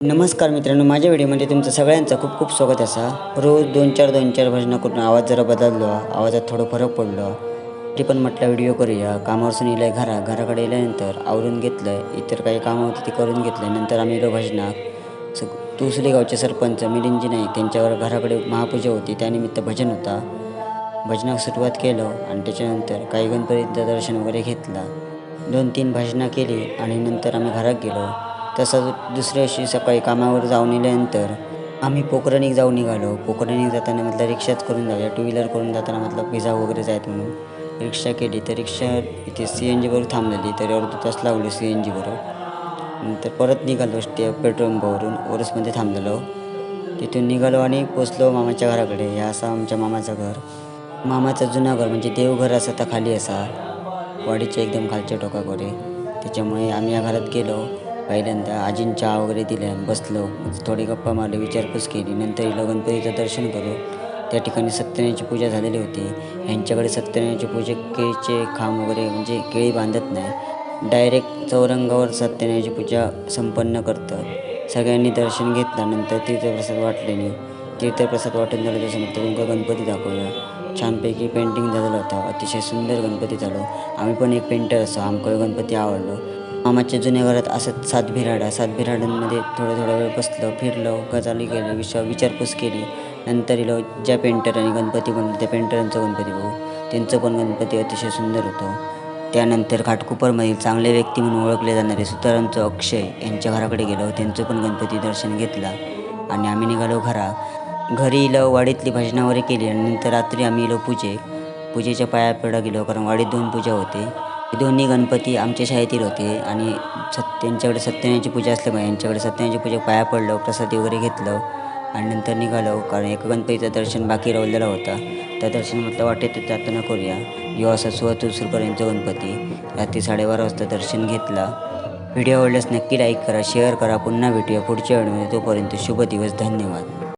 नमस्कार मित्रांनो माझ्या व्हिडिओमध्ये तुमचं सगळ्यांचं खूप खूप स्वागत असा. रोज दोन चार दोन चार भजनं करून आवाज जरा बदललो आवाजात थोडं फरक पडलो. तरी पण म्हटलं व्हिडिओ करूया. कामावरसून इलं घरा घराकडे येल्यानंतर आवरून घेतलं इतर काही कामं होती ती करून घेतलं नंतर आम्ही गेलो भजनाक सग तुसली गावचे सरपंच मिलिंदजी नाईक त्यांच्यावर घराकडे महापूजा होती. त्यानिमित्त भजन होता. भजनाक सुरुवात केलं आणि त्याच्यानंतर काही गणपतीचं दर्शन वगैरे घेतलं. दोन तीन भजनं केली आणि नंतर आम्ही घरात गेलो. तसंच दुसऱ्या दिवशी सकाळी कामावर जाऊन गेल्यानंतर आम्ही पोखरणीक जाऊन निघालो. पोखरणीक जाताना म्हटलं रिक्षाच करून जाऊया. टू व्हीलर करून जाताना म्हटलं पिझा वगैरे जायत म्हणून. रिक्षा केली तर रिक्षा इथे सी एन जीवर थांबलेली. तर अर्धा तास लागलो सी एन जीवर. नंतर परत निघालो स्टे पेट्रोल पंपावरून. ओरसमध्ये थांबलेलो. तिथून निघालो आणि पोचलो मामाच्या घराकडे. हे असा आमच्या मामाचं घर. मामाचं जुनं घर म्हणजे देवघर असं तर खाली असा. वाडीच्या एकदम खालच्या टोकाकडे. त्याच्यामुळे आम्ही या घरात गेलो. पहिल्यांदा आजींच्या वगैरे दिल्या बसलो. थोडी गप्पा मारली विचारपूस केली. नंतर इलो गणपतीचं दर्शन करू. त्या ठिकाणी सत्यनारायणची पूजा झालेली होती. ह्यांच्याकडे सत्यनारायणची पूजे केळीचे खांब वगैरे म्हणजे केळी बांधत नाही. डायरेक्ट चौरंगावर सत्यनारायणची पूजा संपन्न करतात. सगळ्यांनी दर्शन घेतल्यानंतर तीर्थप्रसाद वाटल्याने तीर्थप्रसाद वाटून झालं त्याच्यानंतर तुमका गणपती दाखवला. छानपैकी पेंटिंग झालेला होता. अतिशय सुंदर गणपती झालो. आम्ही पण एक पेंटर असो आमकडे गणपती आवडलो मामाच्या जुन्या घरात असत सात बिराडा सात बिराडांमध्ये थोडं थोडा वेळ बसलो फिरलो गजाली केलं विचार विचारपूस केली. नंतर इलो ज्या पेंटर आणि गणपती बनवले त्या पेंटरांचा गणपती बघू. त्यांचं पण गणपती अतिशय सुंदर होतं. त्यानंतर घाटकोपरमधील चांगले व्यक्ती म्हणून ओळखले जाणारे सुतारांचं अक्षय यांच्या घराकडे गेलो. त्यांचं पण गणपती दर्शन घेतला आणि आम्ही निघालो घरा घरी इलो वाडीतली भजना वगैरे केली आणि नंतर रात्री आम्ही इलो पूजे पूजेच्या पाया पडा गेलो कारण वाडीत दोन पूजा होते. दोन्ही गणपती आमच्या शाळेतील होते आणि सत त्यांच्याकडे सत्यनारायणची पूजा असल्यामुळे यांच्याकडे सत्यनारायणची पूजा पाया पडलो प्रसादी वगैरे घेतलं आणि नंतर निघालो. कारण एक गणपतीचं दर्शन बाकी राहिलेला होता. त्या दर्शन म्हटलं वाटेत जाताना करूया यो असा सुरकर यांचा गणपती. रात्री साडेबारा वाजता दर्शन घेतला. व्हिडिओ आवडल्यास नक्की लाईक करा शेअर करा. पुन्हा भेटूया पुढच्या वेळेमध्ये तोपर्यंत शुभ दिवस. धन्यवाद.